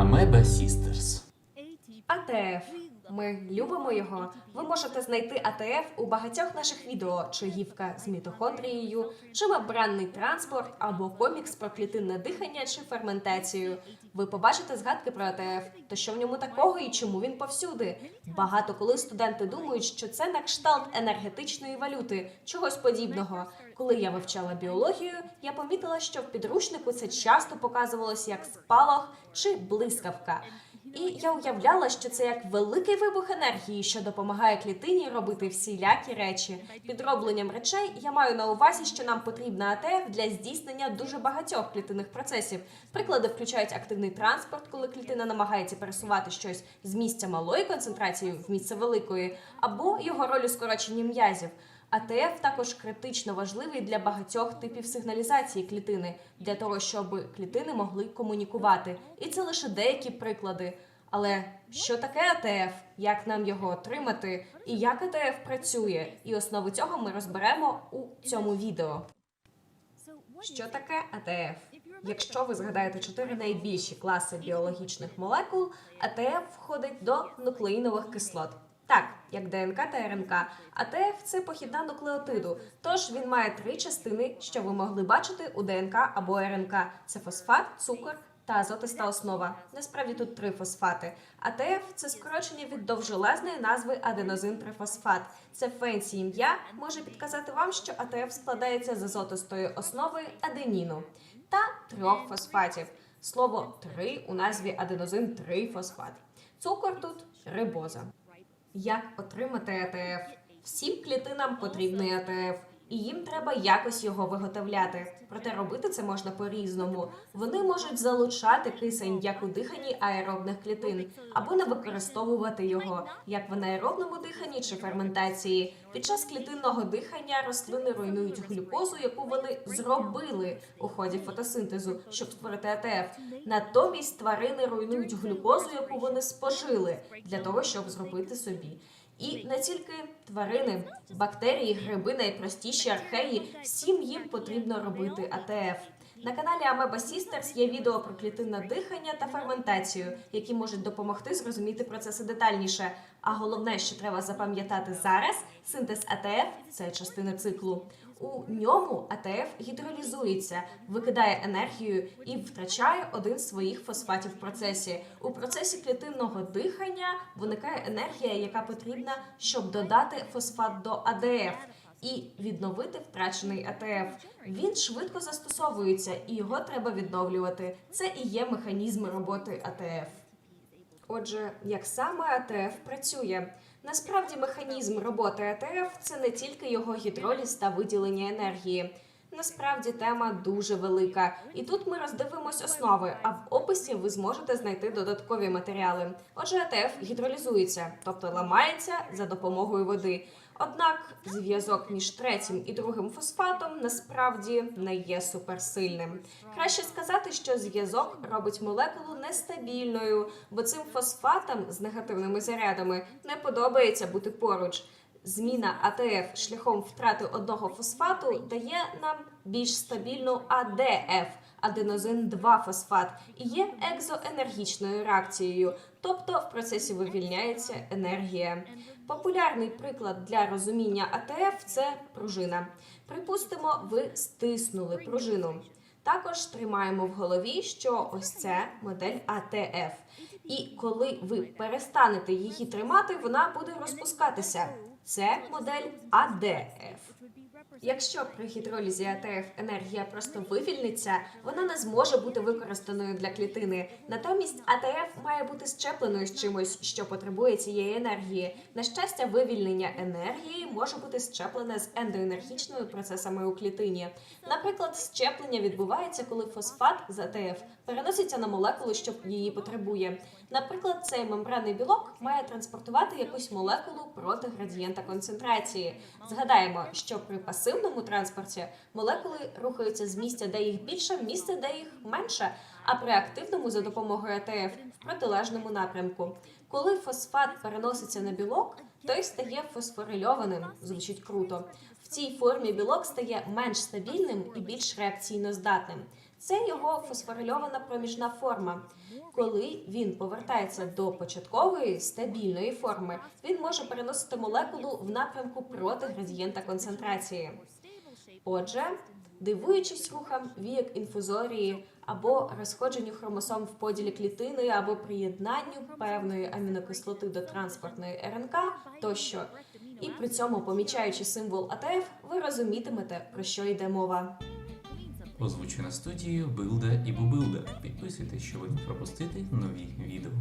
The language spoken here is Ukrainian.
Ameba Sisters. АТФ. Ми любимо його. Ви можете знайти АТФ у багатьох наших відео: чи гівка з мітохондрією, чи мембранний транспорт, або комікс про клітинне дихання чи ферментацію. Ви побачите згадки про АТФ, то що в ньому такого і чому він повсюди. Багато коли студенти думають, що це на кшталт енергетичної валюти, чогось подібного. Коли я вивчала біологію, я помітила, що в підручнику це часто показувалось як спалах чи блискавка. І я уявляла, що це як великий вибух енергії, що допомагає клітині робити всілякі речі. Підробленням речей я маю на увазі, що нам потрібна АТФ для здійснення дуже багатьох клітинних процесів. Приклади включають активний транспорт, коли клітина намагається пересувати щось з місця малої концентрації в місце великої, або його роль у скороченні м'язів. АТФ також критично важливий для багатьох типів сигналізації клітини, для того, щоб клітини могли комунікувати. І це лише деякі приклади. Але що таке АТФ, як нам його отримати, і як АТФ працює? І основу цього ми розберемо у цьому відео. Що таке АТФ? Якщо ви згадаєте чотири найбільші класи біологічних молекул, АТФ входить до нуклеїнових кислот. Так, як ДНК та РНК. АТФ це похідна нуклеотиду, тож він має три частини, що ви могли бачити у ДНК або РНК. Це фосфат, цукор та азотиста основа. Насправді тут три фосфати. АТФ це скорочення від довжелезної назви аденозин-трифосфат. Це фенсі ім'я може підказати вам, що АТФ складається з азотистої основи аденіну та трьох фосфатів. Слово три у назві аденозин трифосфат. Цукор тут рибоза. Як отримати ETF? Всім клітинам потрібний АТФ, і їм треба якось його виготовляти. Проте робити це можна по-різному. Вони можуть залучати кисень як у диханні аеробних клітин, або не використовувати його як в анаеробному диханні чи ферментації. Під час клітинного дихання рослини руйнують глюкозу, яку вони зробили у ході фотосинтезу, щоб створити АТФ. Натомість тварини руйнують глюкозу, яку вони спожили для того, щоб зробити собі. І не тільки тварини, бактерії, гриби, найпростіші археї, всім їм потрібно робити АТФ. На каналі Ameba Sisters є відео про клітинне дихання та ферментацію, які можуть допомогти зрозуміти процеси детальніше. А головне, що треба запам'ятати зараз, синтез АТФ це частина циклу. У ньому АТФ гідролізується, викидає енергію і втрачає один з своїх фосфатів в процесі. У процесі клітинного дихання виникає енергія, яка потрібна, щоб додати фосфат до АДФ і відновити втрачений АТФ. Він швидко застосовується і його треба відновлювати. Це і є механізм роботи АТФ. Отже, як саме АТФ працює? Насправді механізм роботи АТФ це не тільки його гідроліз та виділення енергії. Насправді тема дуже велика, і тут ми роздивимось основи. А в описі ви зможете знайти додаткові матеріали. Отже, АТФ гідролізується, тобто ламається за допомогою води. Однак зв'язок між третім і другим фосфатом насправді не є суперсильним. Краще сказати, що зв'язок робить молекулу нестабільною, бо цим фосфатам з негативними зарядами не подобається бути поруч. Зміна АТФ шляхом втрати одного фосфату дає нам більш стабільну АДФ аденозин 2 фосфат і є екзоенергічною реакцією, тобто в процесі вивільняється енергія. Популярний приклад для розуміння АТФ це пружина. Припустимо, ви стиснули пружину. Також тримаємо в голові, що ось це модель АТФ. І коли ви перестанете її тримати, вона буде розпускатися. Це модель АДФ. Якщо при гідролізі АТФ енергія просто вивільниться, вона не зможе бути використаною для клітини. Натомість АТФ має бути щепленою з чимось, що потребує цієї енергії. На щастя, вивільнення енергії може бути щеплене з ендоенергічними процесами у клітині. Наприклад, щеплення відбувається, коли фосфат з АТФ переноситься на молекулу, що її потребує. Наприклад, цей мембранний білок має транспортувати якусь молекулу проти градієнта концентрації. Згадаємо, що при пасивному транспорті молекули рухаються з місця, де їх більше, в місце, де їх менше, а при активному за допомогою АТФ в протилежному напрямку. Коли фосфат переноситься на білок, той стає фосфорильованим, звучить круто. В цій формі білок стає менш стабільним і більш реакційно здатним. Це його фосфорильована проміжна форма. Коли він повертається до початкової стабільної форми, він може переносити молекулу в напрямку проти градієнта концентрації. Отже, дивуючись рухам віяк інфузорії або розходженню хромосом в поділі клітини або приєднанню певної амінокислоти до транспортної РНК тощо, і при цьому помічаючи символ АТФ, ви розумітимете, про що йде мова. Озвучено студією Билда і Бубилда. Підписуйтесь, щоб не пропустити нові відео.